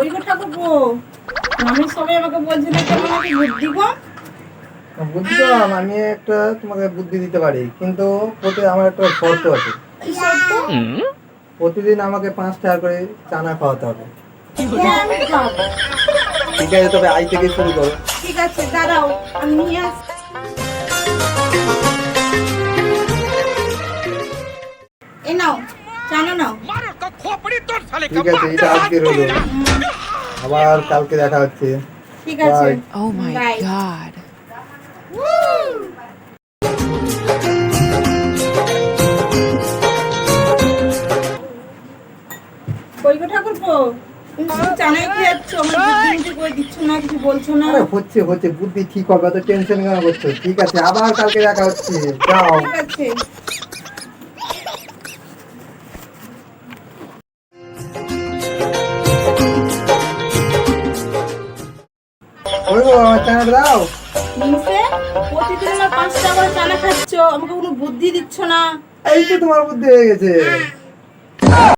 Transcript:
ওই গো আমি সবাই আমাকে বলছে না কেমন নাকি বুদ্ধি গো। বুদ্ধি তো আমি একটা তোমাকে বুদ্ধি দিতে পারি কিন্তু প্রতি আমার একটা শর্ত আছে। প্রতিদিন আমাকে পাঁচ টাকা করে চানা খাওয়াতে হবে। হ্যাঁ ঠিক আছে তবে আই থেকে শুরু করো। ঠিক আছে দাঁড়াও আমি নিয়ে আস এ নাও। জানো ঠিক আছে এটা আজকে হলো। আবার কালকে দেখা হচ্ছে। ঠিক আছে। Bye. Oh ঠাকুরপো? আমার বুদ্ধি দিচ্ছ না কিছু বলছো না। আরে হচ্ছে হচ্ছে বুদ্ধি ঠিক হবে তো টেনশন কেন করছ? ঠিক আছে আবার কালকে দেখা হচ্ছে। যাও। ঠিক আছে। গো আমার চানাটা দাও। মিনসে প্রতিদিন আমার পাঁচটা করে চানা খাচ্ছ আমাকে কোনো বুদ্ধি দিচ্ছ না। এই তো তোমার বুদ্ধি হয়ে গেছে।